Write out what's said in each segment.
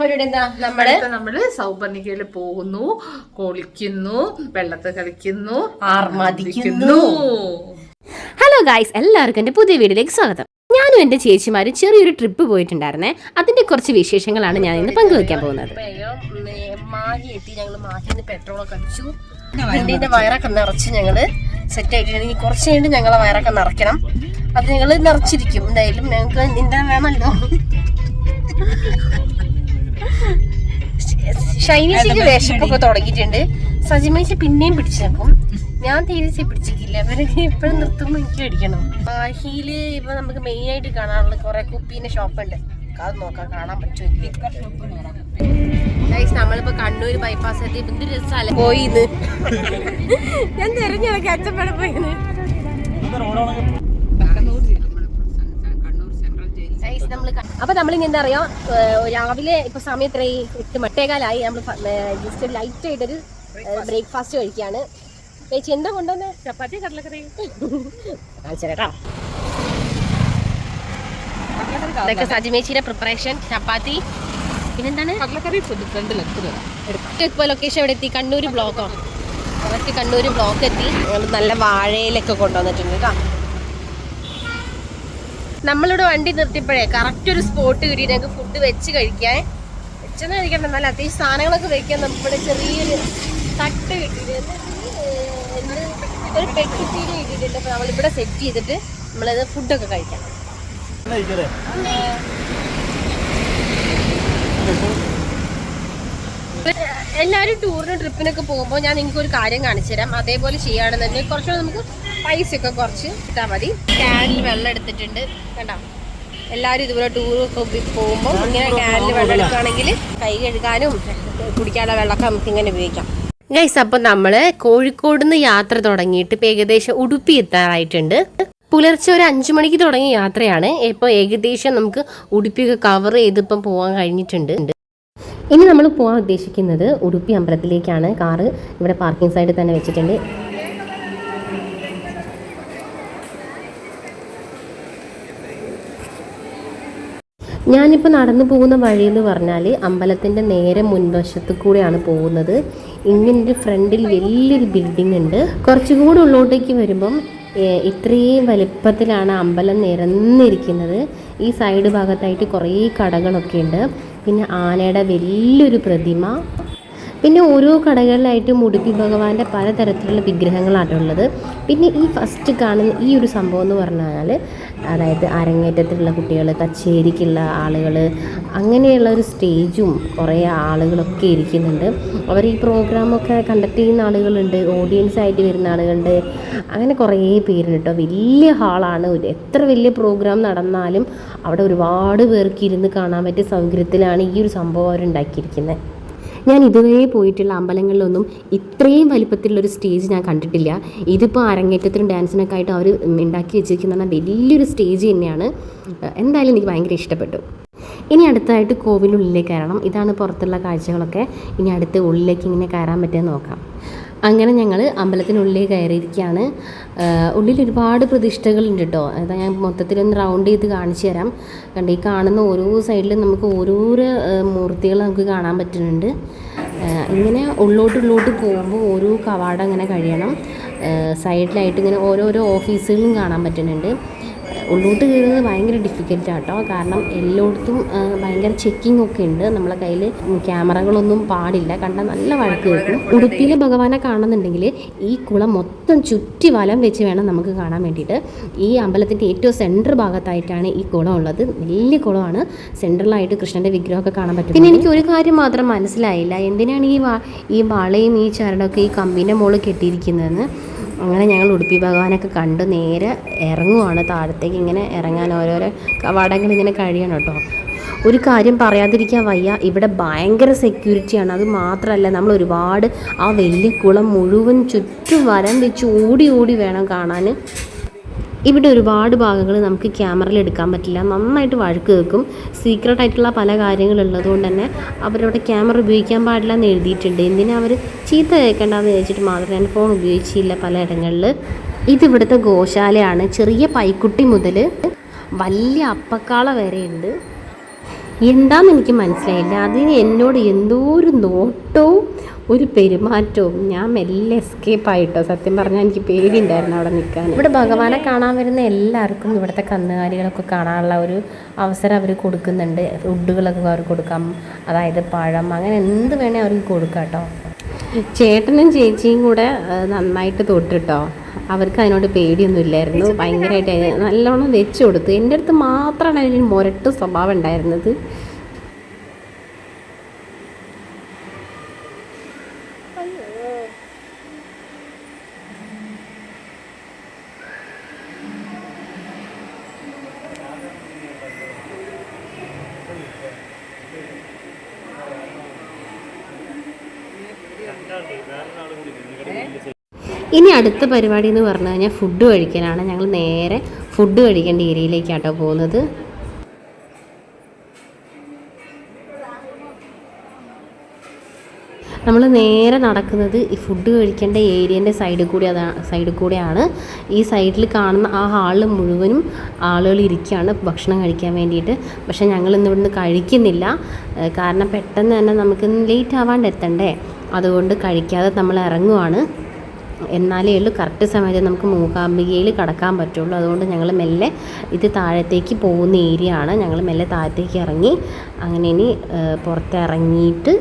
പരിപാടി എന്താ? നമ്മൾ? നമ്മൾ സൗപർണികയിൽ പോകുന്നു കുളിക്കുന്നു വെള്ളത്തിൽ കളിക്കുന്നു ആർമാദിക്കുന്നു. ഹലോ ഗായ്സ് എല്ലാവർക്കും എന്റെ പുതിയ വീഡിയോയിലേക്ക് സ്വാഗതം. ഞാനും എന്റെ ചേച്ചിമാരും ചെറിയൊരു ട്രിപ്പ് പോയിട്ടുണ്ടായിരുന്നേ. അതിന്റെ കുറച്ച് വിശേഷങ്ങളാണ് ഞാൻ ഇന്ന് പങ്കുവെക്കാൻ പോകുന്നത്. മാഹി എത്തി ഞങ്ങൾ മാഹിന്ന് പെട്രോളൊക്കെ അടിച്ചു. വണ്ടീന്റെ വയറൊക്കെ നിറച്ച് ഞങ്ങൾ സെറ്റ് ആയിട്ടുണ്ട് കുറച്ച് കഴിഞ്ഞിട്ട് ഞങ്ങളെ വയറൊക്കെ നിറയ്ക്കണം. അത് ഞങ്ങൾ നിറച്ചിരിക്കും. എന്തായാലും ഞങ്ങൾക്ക് നിന്റെ വേണമല്ലോ. ഷൈനീസിക്ക് വിശപ്പൊക്കെ തുടങ്ങിയിട്ടുണ്ട്. സജിമേശ പിന്നെയും പിടിച്ചു നിൽക്കും ഞാൻ തീരെ പിടിച്ചിട്ടില്ല അവരൊക്കെ എപ്പോഴും നിർത്തുമ്പോൾ എനിക്ക് അടിക്കണം മാഹിയിൽ ഇപ്പൊ നമുക്ക് മെയിൻ ആയിട്ട് കാണാനുള്ള കുറെ കുപ്പീന്റെ ഷോപ്പ് ഉണ്ട് അത് നോക്കാം കാണാൻ പറ്റുമോ ഗൈസ് നമ്മളിപ്പോ കണ്ണൂര് ബൈപ്പാസ് എത്തി. എന്ത് രസമല്ലേ പോയിന്ന്. ഞാൻ തിരഞ്ഞിടക്ക് അച്ചപ്പടെ പോയിന്ന്. നമ്മൾ ക- അപ്പൊ നമ്മളിനി എന്താ പറയാ രാവിലെ ഇപ്പൊ സമയം എത്രയായി? എട്ട് മട്ടേകാലായി നമ്മൾ ജസ്റ്റ് ലൈറ്റ് ആയിട്ടൊരു ബ്രേക്ക്ഫാസ്റ്റ് കഴിക്കാണ്. ചേച്ചി എന്താ കൊണ്ടുവന്നേ? ചപ്പാത്തി കടലക്കറി. കാണിച്ചേട്ടാ ഇതൊക്കെ സജിമേച്ചിയുടെ പ്രിപ്പറേഷൻ ചപ്പാത്തി. പിന്നെന്താണ്? കടലക്കറി രണ്ട് ഇപ്പോൾ ലൊക്കേഷൻ എവിടെ എത്തി? കണ്ണൂർ ബ്ലോക്കോ കറക്റ്റ് കണ്ണൂർ ബ്ലോക്ക് എത്തി. നല്ല വാഴയിലൊക്കെ കൊണ്ടുവന്നിട്ടുണ്ട് കേട്ടോ. നമ്മളിവിടെ വണ്ടി നിർത്തിയപ്പോഴേ കറക്റ്റ് ഒരു സ്പോട്ട് കിട്ടി. ഞങ്ങൾക്ക് ഫുഡ് വെച്ച് കഴിക്കാൻ. വെച്ചെന്ന് കഴിക്കണ്ട നല്ല അത്യാവശ്യം സാധനങ്ങളൊക്കെ വെക്കാൻ നമ്മുടെ ചെറിയൊരു തട്ട് കിട്ടിയിട്ടുണ്ട്. ഒരു ഒരു പെട്ടിട്ടീര് കിട്ടിയിട്ടുണ്ട്. അപ്പോൾ നമ്മളിവിടെ സെറ്റ് ചെയ്തിട്ട് നമ്മളത് ഫുഡൊക്കെ കഴിക്കാം എല്ലാവരും ടൂറിനും ട്രിപ്പിനൊക്കെ പോകുമ്പോൾ ഞാൻ നിങ്ങൾക്ക് ഒരു കാര്യം കാണിച്ചു തരാം അതേപോലെ ചെയ്യുകയാണെന്നുണ്ടെങ്കിൽ കുറച്ചുകൂടെ നമുക്ക് പൈസയൊക്കെ കുറച്ച് ഇട്ടാൽ മതി. ക്യാനിൽ വെള്ളം എടുത്തിട്ടുണ്ട്. കേട്ടോ എല്ലാവരും ഇതുപോലെ ടൂറൊക്കെ പോകുമ്പോൾ ഇങ്ങനെ ക്യാനിൽ വെള്ളം എടുക്കുകയാണെങ്കിൽ കൈ കഴുകാനും കുടിക്കാനുള്ള വെള്ളമൊക്കെ നമുക്ക് ഇങ്ങനെ ഉപയോഗിക്കാം. ഗൈസ് അപ്പോൾ നമ്മൾ കോഴിക്കോട് നിന്ന് യാത്ര തുടങ്ങിയിട്ട് ഇപ്പം ഏകദേശം ഉടുപ്പി എത്താറായിട്ടുണ്ട്. പുലർച്ചെ ഒരു അഞ്ചു മണിക്ക് തുടങ്ങിയ യാത്രയാണ്. ഇപ്പോൾ ഏകദേശം നമുക്ക് ഉടുപ്പിയൊക്കെ കവർ ചെയ്തിപ്പം പോകാൻ കഴിഞ്ഞിട്ടുണ്ട്. ഇനി നമ്മൾ പോകാൻ ഉദ്ദേശിക്കുന്നത് ഉടുപ്പി അമ്പലത്തിലേക്കാണ്. കാറ് ഇവിടെ പാർക്കിംഗ് സൈഡിൽ തന്നെ വെച്ചിട്ടുണ്ട്. ഞാനിപ്പോൾ നടന്നു പോകുന്ന വഴി എന്ന് പറഞ്ഞാൽ അമ്പലത്തിന്റെ നേരെ മുൻവശത്ത് കൂടെയാണ് പോകുന്നത്. ഇങ്ങനെ ഫ്രണ്ടിൽ വലിയൊരു ബിൽഡിംഗ് ഉണ്ട്. കുറച്ചുകൂടി ഉള്ളോട്ടേക്ക് വരുമ്പം ഇത്രയും വലിപ്പത്തിലാണ് അമ്പലം നിരന്നിരിക്കുന്നത്. ഈ സൈഡ് ഭാഗത്തായിട്ട് കുറേ കടകളൊക്കെ ഉണ്ട്. പിന്നെ ആനയുടെ വലിയൊരു പ്രതിമ പിന്നെ ഓരോ കടകളിലായിട്ട് ഉടുപ്പി ഭഗവാന്റെ പലതരത്തിലുള്ള വിഗ്രഹങ്ങളാണ് ഉള്ളത്. പിന്നെ ഈ ഫസ്റ്റ് കാണുന്ന ഈ ഒരു സംഭവം എന്ന് പറഞ്ഞാൽ അതായത് അരങ്ങേറ്റത്തിലുള്ള കുട്ടികൾ കച്ചേരിക്കുള്ള ആളുകൾ അങ്ങനെയുള്ള ഒരു സ്റ്റേജും കുറേ ആളുകളൊക്കെ ഇരിക്കുന്നുണ്ട്. അവർ ഈ പ്രോഗ്രാമൊക്കെ കണ്ടക്ട് ചെയ്യുന്ന ആളുകളുണ്ട് ഓഡിയൻസ് ആയിട്ട് വരുന്ന ആളുകളുണ്ട്. അങ്ങനെ കുറേ പേരുണ്ട് കേട്ടോ. വലിയ ഹാളാണ് എത്ര വലിയ പ്രോഗ്രാം നടന്നാലും അവിടെ ഒരുപാട് പേർക്ക് ഇരുന്ന് കാണാൻ പറ്റിയ സൗകര്യത്തിലാണ് ഈ ഒരു സംഭവം അവർ ഉണ്ടാക്കിയിരിക്കുന്നത് ഞാൻ ഇതുവരെ പോയിട്ടുള്ള അമ്പലങ്ങളിലൊന്നും ഇത്രയും വലിപ്പത്തിലുള്ള ഒരു സ്റ്റേജ് ഞാൻ കണ്ടിട്ടില്ല. ഇതിപ്പോൾ അരങ്ങേറ്റത്തിനും ഡാൻസിനൊക്കെ ആയിട്ട് അവർ ഉണ്ടാക്കി വെച്ചിരിക്കുന്ന വലിയൊരു സ്റ്റേജ് തന്നെയാണ്. എന്തായാലും എനിക്ക് ഭയങ്കര ഇഷ്ടപ്പെട്ടു. ഇനി അടുത്തായിട്ട് കോവിലുള്ളിലേക്ക് കയറണം. ഇതാണ് പുറത്തുള്ള കാഴ്ചകളൊക്കെ. ഇനി അടുത്ത് ഉള്ളിലേക്ക് ഇങ്ങനെ കയറാൻ പറ്റുമെന്ന് നോക്കാം. അങ്ങനെ ഞങ്ങൾ അമ്പലത്തിനുള്ളിൽ കയറിയിരിക്കുകയാണ്. ഉള്ളിൽ ഒരുപാട് പ്രതിഷ്ഠകളുണ്ട് കേട്ടോ അതാ ഞാൻ മൊത്തത്തിലൊന്ന് റൗണ്ട് ചെയ്ത് കാണിച്ചു തരാം. കണ്ട് ഈ കാണുന്ന ഓരോ സൈഡിലും നമുക്ക് ഓരോരോ മൂർത്തികൾ നമുക്ക് കാണാൻ പറ്റുന്നുണ്ട്. ഇങ്ങനെ ഉള്ളോട്ട് ഉള്ളോട്ട് പോകുമ്പോൾ ഓരോ കവാടം അങ്ങനെ കഴിയണം. സൈഡിലായിട്ട് ഇങ്ങനെ ഓരോരോ ഓഫീസുകളും കാണാൻ പറ്റുന്നുണ്ട്. ഉള്ളോട്ട് കയറുന്നത് ഭയങ്കര ഡിഫിക്കൽട്ട് ആട്ടോ. കാരണം എല്ലായിടത്തും ഭയങ്കര ചെക്കിംഗ് ഒക്കെ ഉണ്ട്. നമ്മളെ കയ്യിൽ ക്യാമറകളൊന്നും പാടില്ല. കണ്ട നല്ല വഴക്ക് കേൾക്കും. ഉടുപ്പിയിൽ ഭഗവാനെ കാണുന്നുണ്ടെങ്കിൽ ഈ കുളം മൊത്തം ചുറ്റി വലം വെച്ച് വേണം നമുക്ക് കാണാൻ വേണ്ടിയിട്ട്. ഈ അമ്പലത്തിന്റെ ഏറ്റവും സെന്റർ ഭാഗത്തായിട്ടാണ് ഈ കുളം ഉള്ളത്. വലിയ കുളമാണ്. സെൻട്രലായിട്ട് കൃഷ്ണന്റെ വിഗ്രഹമൊക്കെ കാണാൻ പറ്റും പിന്നെ എനിക്ക് ഒരു കാര്യം മാത്രം മനസ്സിലായില്ല. എന്തിനാണ് ഈ ഈ വളയും ഈ ചരടൊക്കെ ഈ കമ്പിന്റെ മുകളിൽ കെട്ടിയിരിക്കുന്നതെന്ന്? അങ്ങനെ ഞങ്ങൾ ഉടുപ്പി ഭഗവാനൊക്കെ കണ്ട് നേരെ ഇറങ്ങുവാണ്. താഴത്തേക്ക് ഇങ്ങനെ ഇറങ്ങാൻ ഓരോരോ കവാടങ്ങൾ ഇങ്ങനെ കഴിയണം കേട്ടോ. ഒരു കാര്യം പറയാതിരിക്കാൻ വയ്യ. ഇവിടെ ഭയങ്കര സെക്യൂരിറ്റിയാണ് അത് മാത്രമല്ല നമ്മൾ ഒരുപാട് ആ വലിയ കുളം മുഴുവൻ ചുറ്റും വരം വെച്ച് ഓടി ഓടി വേണം കാണാൻ. ഇവിടെ ഒരുപാട് ഭാഗങ്ങൾ നമുക്ക് ക്യാമറയിൽ എടുക്കാൻ പറ്റില്ല. നന്നായിട്ട് വഴക്ക് വെക്കും സീക്രട്ട് ആയിട്ടുള്ള പല കാര്യങ്ങളുള്ളത് കൊണ്ട് തന്നെ അവരവിടെ ക്യാമറ ഉപയോഗിക്കാൻ പാടില്ല എന്ന് എഴുതിയിട്ടുണ്ട്. എന്തിനാ അവർ ചീത്ത കേൾക്കേണ്ടെന്ന് ചോദിച്ചിട്ട് മാത്രം ഞാൻ ഫോൺ ഉപയോഗിച്ചില്ല പലയിടങ്ങളിൽ ഇതിവിടുത്തെ ഗോശാലയാണ്. ചെറിയ പൈക്കുട്ടി മുതൽ വലിയ അപ്പക്കാള വരെയുണ്ട്. എന്താണെന്ന് എനിക്ക് മനസ്സിലായില്ല. അതിന് എന്നോട് എന്തോ ഒരു നോട്ടവും ഒരു പെരുമാറ്റവും ഞാൻ മെല്ലെ എസ്കേപ്പ് ആയിട്ടോ? സത്യം പറഞ്ഞാൽ എനിക്ക് പേടിയുണ്ടായിരുന്നു അവിടെ നിൽക്കാൻ. ഇവിടെ ഭഗവാനെ കാണാൻ വരുന്ന എല്ലാവർക്കും ഇവിടുത്തെ കന്നുകാലികളൊക്കെ കാണാനുള്ള ഒരു അവസരം അവർ കൊടുക്കുന്നുണ്ട്. ഫുഡുകളൊക്കെ അവർ കൊടുക്കാം. അതായത് പഴം അങ്ങനെ എന്ത് വേണേ അവർക്ക് കൊടുക്കാം കേട്ടോ. ചേട്ടനും ചേച്ചിയും കൂടെ നന്നായിട്ട് തൊട്ടിട്ടോ? അവർക്ക് അതിനോട് പേടിയൊന്നും ഇല്ലായിരുന്നു. ഭയങ്കരമായിട്ട് നല്ലോണം വെച്ച് കൊടുത്തു. എന്റെ അടുത്ത് മാത്രമാണ് അതിന് മുരട്ട് സ്വഭാവം ഉണ്ടായിരുന്നത്. ഇനി അടുത്ത പരിപാടി എന്ന് പറഞ്ഞു കഴിഞ്ഞാൽ ഫുഡ് കഴിക്കാനാണ് ഞങ്ങൾ നേരെ ഫുഡ് കഴിക്കേണ്ട ഏരിയയിലേക്കാട്ടോ പോകുന്നത്. നമ്മൾ നേരെ നടക്കുന്നത് ഈ ഫുഡ് കഴിക്കേണ്ട ഏരിയന്റെ സൈഡിൽ കൂടി അതാണ് സൈഡിൽ കൂടെയാണ്. ഈ സൈഡിൽ കാണുന്ന ആ ഹാളിൽ മുഴുവനും ആളുകൾ ഇരിക്കുകയാണ് ഭക്ഷണം കഴിക്കാൻ വേണ്ടിയിട്ട്. പക്ഷേ ഞങ്ങൾ ഇന്ന് ഇവിടുന്ന് കഴിക്കുന്നില്ല. കാരണം പെട്ടെന്ന് തന്നെ നമുക്ക് ലേറ്റ് ആവാണ്ട് എത്തണ്ടേ? അതുകൊണ്ട് കഴിക്കാതെ നമ്മൾ ഇറങ്ങുവാണ്. എന്നാലേ ഉള്ളൂ കറക്റ്റ് സമയത്ത് നമുക്ക് മൂകാംബികയിൽ കടക്കാൻ പറ്റുള്ളൂ. അതുകൊണ്ട് ഞങ്ങൾ മെല്ലെ ഇത് താഴത്തേക്ക് പോകുന്ന ഏരിയ ആണ്. ഞങ്ങൾ മെല്ലെ താഴത്തേക്ക് ഇറങ്ങി അങ്ങനെ ഇനി പുറത്തിറങ്ങിയിട്ട്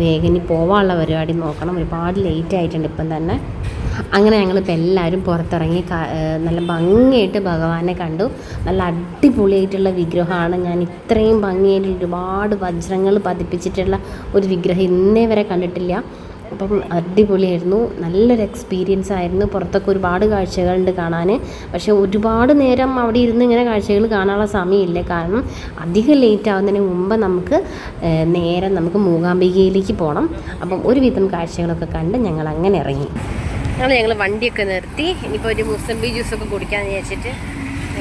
വേഗം ഇനി പോവാനുള്ള പരിപാടി നോക്കണം. ഒരുപാട് ലേറ്റ് ആയിട്ടുണ്ട് ഇപ്പം തന്നെ. അങ്ങനെ ഞങ്ങളിപ്പോൾ എല്ലാവരും പുറത്തിറങ്ങി നല്ല ഭംഗിയായിട്ട് ഭഗവാനെ കണ്ടു. നല്ല അടിപൊളിയായിട്ടുള്ള വിഗ്രഹമാണ്. ഞാൻ ഇത്രയും ഭംഗിയായിട്ട് ഒരുപാട് വജ്രങ്ങൾ പതിപ്പിച്ചിട്ടുള്ള ഒരു വിഗ്രഹം ഇന്നേ വരെ കണ്ടിട്ടില്ല. അപ്പം അടിപൊളിയായിരുന്നു. നല്ലൊരു എക്സ്പീരിയൻസ് ആയിരുന്നു. പുറത്തൊക്കെ ഒരുപാട് കാഴ്ചകളുണ്ട് കാണാൻ പക്ഷേ ഒരുപാട് നേരം അവിടെ ഇരുന്ന് ഇങ്ങനെ കാഴ്ചകൾ കാണാനുള്ള സമയമില്ല. കാരണം അധികം ലേറ്റ് ആവുന്നതിന് മുമ്പ് നമുക്ക് നേരം നമുക്ക് മൂകാംബികയിലേക്ക് പോകണം അപ്പം ഒരുവിധം കാഴ്ചകളൊക്കെ കണ്ട് ഞങ്ങൾ അങ്ങനെ ഇറങ്ങി. ഞങ്ങൾ ഞങ്ങൾ വണ്ടിയൊക്കെ നിർത്തി. ഇനിയിപ്പോൾ ഒരു മുസംബി ജ്യൂസൊക്കെ കുടിക്കാമെന്ന് വിചാരിച്ചിട്ട്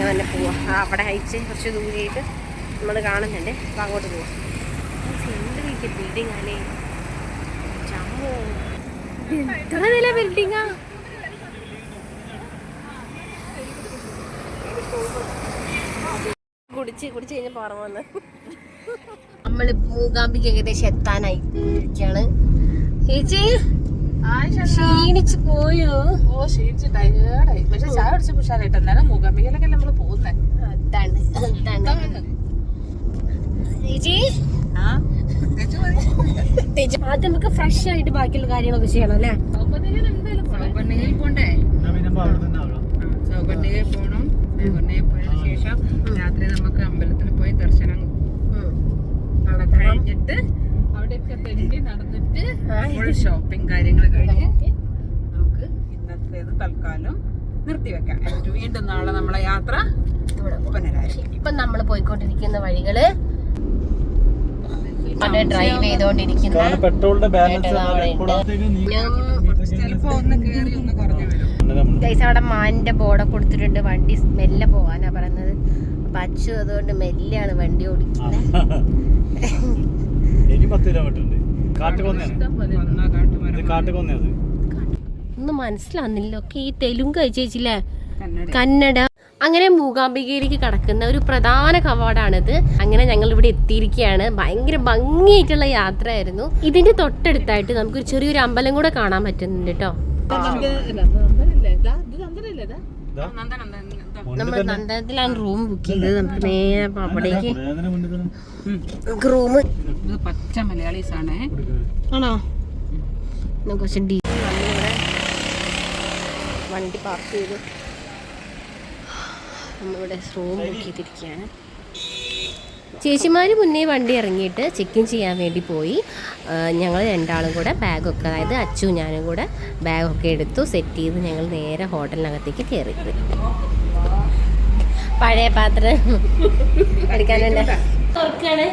തന്നെ പോവാം. അവിടെ അയച്ച് കുറച്ച് ദൂരെയായിട്ട് നമ്മൾ കാണുന്നുണ്ട്. അപ്പോൾ അങ്ങോട്ട് പോവാം. ബിൽഡിംഗ് അല്ലേ എത്ര നില ബിൽഡിങ്ങാ കുടിച്ച് കുടിച്ച് കഴിഞ്ഞ പുറമെ വന്ന്. നമ്മൾ മൂകാംബിക്ക് ഏകദേശം എത്താനായി. ഇരിക്കാണ്. ചേച്ചി ക്ഷീണിച്ച് പോയോ? ഓ ക്ഷീണിച്ച് ടയേർഡായി പക്ഷെ ചായ അടിച്ച് പുഷാറായിട്ട് എന്നാലും മൂകാംബികയിലൊക്കെ നമ്മൾ പോകുന്നേ? അതാണ് അതാണ്. ചേച്ചി ആദ്യം നമുക്ക് ഫ്രഷ് ആയിട്ട് ബാക്കിയുള്ള കാര്യങ്ങളൊക്കെ ചെയ്യണം അല്ലേ? സൗപർണികയിൽ പോണ്ടേ? സൗപർണികയിൽ പോണം. സൗപർണികയിൽ പോയതിനു ശേഷം രാത്രി നമുക്ക് അമ്പലത്തിൽ പോയി ദർശനം കഴിഞ്ഞിട്ട് അവിടെയൊക്കെ തെണ്ടി നടന്നിട്ട് ഫുൾ ഷോപ്പിംഗ് കാര്യങ്ങൾ കഴിഞ്ഞ് നമുക്ക് ഇന്നത്തേത് തൽക്കാലം നിർത്തിവെക്കാം. വീണ്ടും നാളെ നമ്മളെ യാത്ര പുനരായിരിക്കും ഇപ്പൊ നമ്മൾ പോയിക്കൊണ്ടിരിക്കുന്ന വഴികൾ അവിടെ ഡ്രൈവ് ചെയ്തോണ്ടിരിക്കുന്ന. പെട്രോളിന്റെ ബാലൻസ് അവിടെ ഉണ്ട്. ചിലപ്പോ ഒന്ന് കേറി ഒന്ന് കുറഞ്ഞു വരും. ഗൈസ് അവിടെ മാനിന്റെ ബോർഡ് കൊടുത്തിട്ടുണ്ട്. വണ്ടി സ്മെല്ല പോവാനാ പറയുന്നത്. അപ്പൊ അച്ചു അതുകൊണ്ട് മെല്ലെയാണ് വണ്ടി ഓടിക്കുന്നത് ഒന്നാ മനസ്സിലാവുന്നില്ല. ഒക്കെ ഈ തെലുങ്ക് ചേച്ചില്ലേ കന്നഡ. കന്നഡ. അങ്ങനെ മൂകാംബികയിലേക്ക് കടക്കുന്ന ഒരു പ്രധാന കവാടാണിത്. അങ്ങനെ ഞങ്ങൾ ഇവിടെ എത്തിയിരിക്കുകയാണ്. ഭയങ്കര ഭംഗിയായിട്ടുള്ള യാത്രയായിരുന്നു. ഇതിന്റെ തൊട്ടടുത്തായിട്ട് നമുക്കൊരു ചെറിയൊരു അമ്പലം കൂടെ കാണാൻ പറ്റുന്നുണ്ട് കേട്ടോ ഇതാ, നമ്മൾ നന്ദനത്തിലാണ് റൂം ബുക്ക് ചെയ്തത്. നമുക്ക് നേരെ അവിടേക്ക് നമുക്ക് റൂം. ഇത് പച്ച മലയാളീസ് ആണ്. ആണോ? നമുക്ക് കുറച്ച് ഡീ നമ്മളിവിടെ വണ്ടി പാർക്ക് ചെയ്തു. നമ്മളിവിടെ റൂം ബുക്ക് ചെയ്തിരിക്കുകയാണ്. ചേച്ചിമാർ മുന്നേ വണ്ടി ഇറങ്ങിയിട്ട് ചെക്ക് ഇൻ ചെയ്യാൻ വേണ്ടി പോയി. ഞങ്ങൾ രണ്ടാളും കൂടെ ബാഗൊക്കെ അതായത് അച്ചു ഞാനും കൂടെ ബാഗൊക്കെ എടുത്തു സെറ്റ് ചെയ്ത് ഞങ്ങൾ നേരെ ഹോട്ടലിനകത്തേക്ക് കയറി പഴയ പാത്രം. എടുക്കാനുണ്ട് തുറക്കാണ്.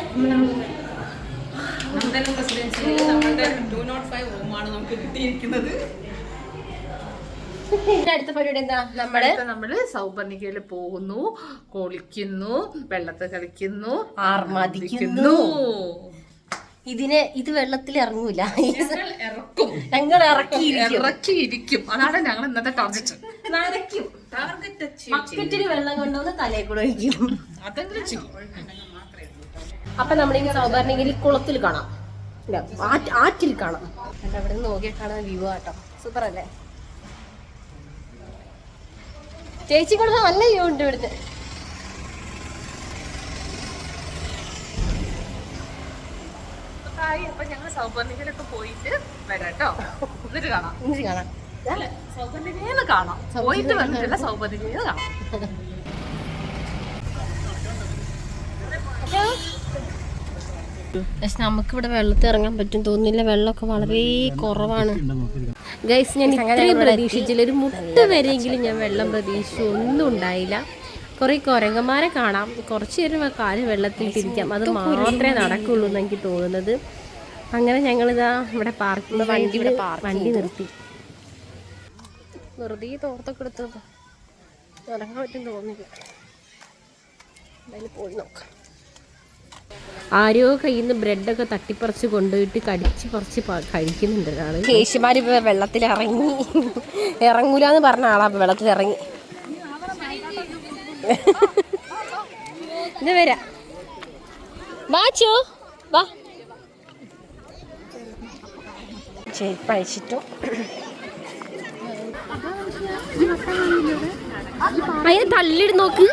ടു നോട്ട് ഫൈവ് റൂമാണ് നമുക്ക് കിട്ടിയിരിക്കുന്നത്. അടുത്ത പരിപാടി എന്താ? നമ്മൾ? നമ്മൾ സൗപർണികയിൽ പോകുന്നു കുളിക്കുന്നു വെള്ളത്തിൽ കളിക്കുന്നു ആർമാദിക്കുന്നു. ഇതിനെ ഇത് വെള്ളത്തിൽ ഇറങ്ങൂല. ഞങ്ങൾ ഇറക്കും. ഞങ്ങൾ ഇറക്കിയിരിക്കും. അതാണ് ഞങ്ങൾ ഇന്നത്തെ ടാർഗറ്റ് ടാർഗറ്റ് ബക്കറ്റിൽ വെള്ളം കൊണ്ടുവന്ന് തലയിൽ കൂടെ ഒഴിക്കും. അതെങ്കിലും ചെയ്യും. അപ്പൊ നമ്മളീ സൗപർണികയിൽ കുളത്തിൽ കാണാം. ആറ്റിൽ കാണാം. അവിടെ നിന്ന് നോക്കിയാൽ കാണാൻ വ്യൂ ആട്ടോ സൂപ്പർ അല്ലേ ചേച്ചി കൊടുത്ത നല്ല വ്യൂ ഉണ്ട് ഇവിടുത്തെ. അപ്പൊ ഞങ്ങൾ സൗപർണികയിലൊക്കെ പോയിട്ട് വരാം കേട്ടോ എന്നിട്ട് കാണാം. ഇനി കാണാം. അല്ല? സൗപർണികയെന്ന് കാണാം. പോയിട്ട് വന്നിട്ടില്ല സൗപർണികയെന്ന് കാണാം. പക്ഷെ നമുക്കിവിടെ വെള്ളത്തിൽ ഇറങ്ങാൻ പറ്റും. തോന്നുന്നില്ല വെള്ളമൊക്കെ വളരെ കുറവാണ്. ഗൈസ് ഞാൻ ഇത്രയും പ്രതീക്ഷിച്ചില്ല. ഒരു മുട്ട വരെയെങ്കിലും ഞാൻ വെള്ളം പ്രതീക്ഷിച്ചു. ഒന്നും ഉണ്ടായില്ല. കുറേ കുരങ്ങന്മാരെ കാണാം. കുറച്ച് നേരം ആ കാൽ വെള്ളത്തിൽ തിരിക്കാം അത് മാത്രമേ നടക്കുള്ളൂ എന്ന് എനിക്ക് തോന്നുന്നത്. അങ്ങനെ ഞങ്ങളിതാ ഇവിടെ പാർക്ക് വണ്ടി വണ്ടി നിർത്തി. വെറുതെ തോർത്തൊക്കെ എടുത്തത് ഇറങ്ങാൻ പറ്റും തോന്നില്ല എന്തായാലും പോയി നോക്കാം. ആരോ കയ്യിൽ നിന്ന് ബ്രെഡൊക്കെ തട്ടിപ്പറിച്ച് കൊണ്ടുപോയിട്ട് കടിച്ച് പറിച്ച് കഴിക്കുന്നുണ്ട് ഒരാൾ ശേഷിമാർ ഇപ്പോൾ വെള്ളത്തിൽ ഇറങ്ങി. ഇറങ്ങൂലെന്ന് പറഞ്ഞ ആളാ വെള്ളത്തിൽ ഇറങ്ങി. ഇത് വരാ. വാച്ചു വാ. ചെരുപ്പ് അഴിച്ചിട്ടു. അതിനെ തള്ളിയിട്ട് നോക്ക്.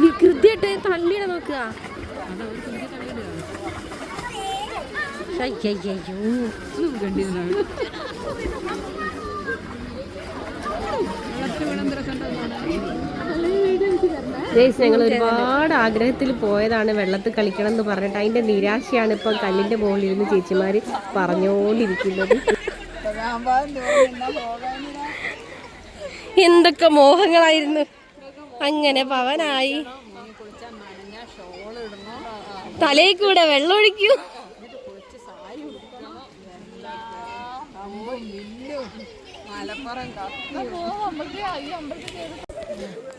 വികൃതിയായിട്ട് തള്ളിയിട നോക്കുക. ഞങ്ങൾ ഒരുപാട് ആഗ്രഹത്തിൽ പോയതാണ് വെള്ളത്തിൽ കളിക്കണം എന്ന് പറഞ്ഞിട്ട്. അതിന്റെ നിരാശയാണ് ഇപ്പൊ കല്ലിന്റെ മുകളിൽ ഇരുന്ന് ചേച്ചിമാര് പറഞ്ഞോണ്ടിരിക്കുന്നത്. എന്തൊക്കെ മോഹങ്ങളായിരുന്നു. അങ്ങനെ പവനായി. തലയിൽ കൂടെ വെള്ളം ഒഴിക്കൂ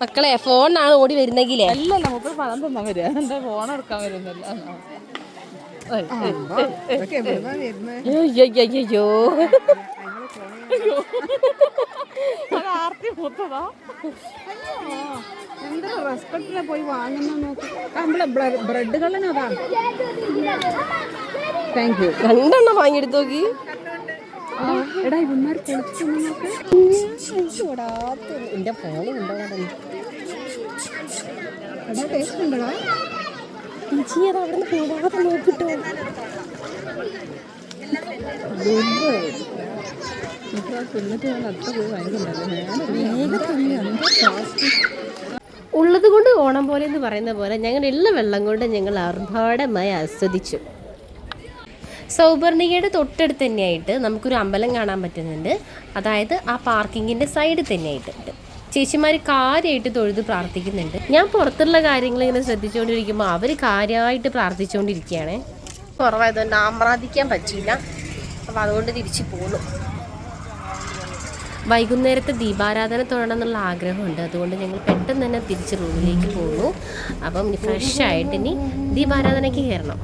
മക്കളെ ഫോണാണ് ഓടി വരുന്നെങ്കിലേ? അല്ലല്ല മുപ്പത് പണം തന്നാ വരിക. എന്റെ ഫോൺ എടുക്കാൻ വരുന്നല്ലോ. അയ്യോ ആർത്തി മൂത്തതാ എന്താ റെസ്പെക്ടിൽ പോയി വാങ്ങുന്ന നോക്ക്. നമ്മളെ ബ്രെഡ് കള്ളനതാ താങ്ക് യു രണ്ടെണ്ണം വാങ്ങിയെടുത്ത് നോക്കി. എടാ ഇവന്മാർ പൊളിച്ചു നോക്ക് എന്റെ ഫോൺ ഉണ്ടോ എടാ ടേസ്റ്റ് ഉണ്ടടാ? ചേച്ചി അത് അവിടെ നിന്ന് കൂടാതെ നോക്കിട്ടോ ഉള്ളത് കൊണ്ട് ഓണം പോലെ എന്ന് പറയുന്ന പോലെ ഞങ്ങൾ ഉള്ള വെള്ളം കൊണ്ട് ഞങ്ങൾ ആർഭാടമായി ആസ്വദിച്ചു. സൗപർണികയുടെ തൊട്ടടുത്ത് തന്നെയായിട്ട് നമുക്കൊരു അമ്പലം കാണാൻ പറ്റുന്നുണ്ട്. അതായത് ആ പാർക്കിങ്ങിന്റെ സൈഡിൽ തന്നെയായിട്ടുണ്ട്. ചേച്ചിമാർ കാര്യമായിട്ട് തൊഴുത് പ്രാർത്ഥിക്കുന്നുണ്ട്. ഞാൻ പുറത്തുള്ള കാര്യങ്ങൾ ഇങ്ങനെ ശ്രദ്ധിച്ചുകൊണ്ടിരിക്കുമ്പോൾ അവർ കാര്യമായിട്ട് പ്രാർത്ഥിച്ചുകൊണ്ടിരിക്കുകയാണ്. കുറവായതുകൊണ്ട് ആമ്രാദിക്കാൻ പറ്റിയില്ല അപ്പോൾ അതുകൊണ്ട് തിരിച്ചു പോന്നു. വൈകുന്നേരത്തെ ദീപാരാധന തൊഴണം എന്നുള്ള ആഗ്രഹമുണ്ട്. അതുകൊണ്ട് ഞങ്ങൾ പെട്ടെന്ന് തന്നെ തിരിച്ച് റൂമിലേക്ക് പോകുന്നു. അപ്പം ഫ്രഷ് ആയിട്ട് ഇനി ദീപാരാധനയ്ക്ക് കയറണം.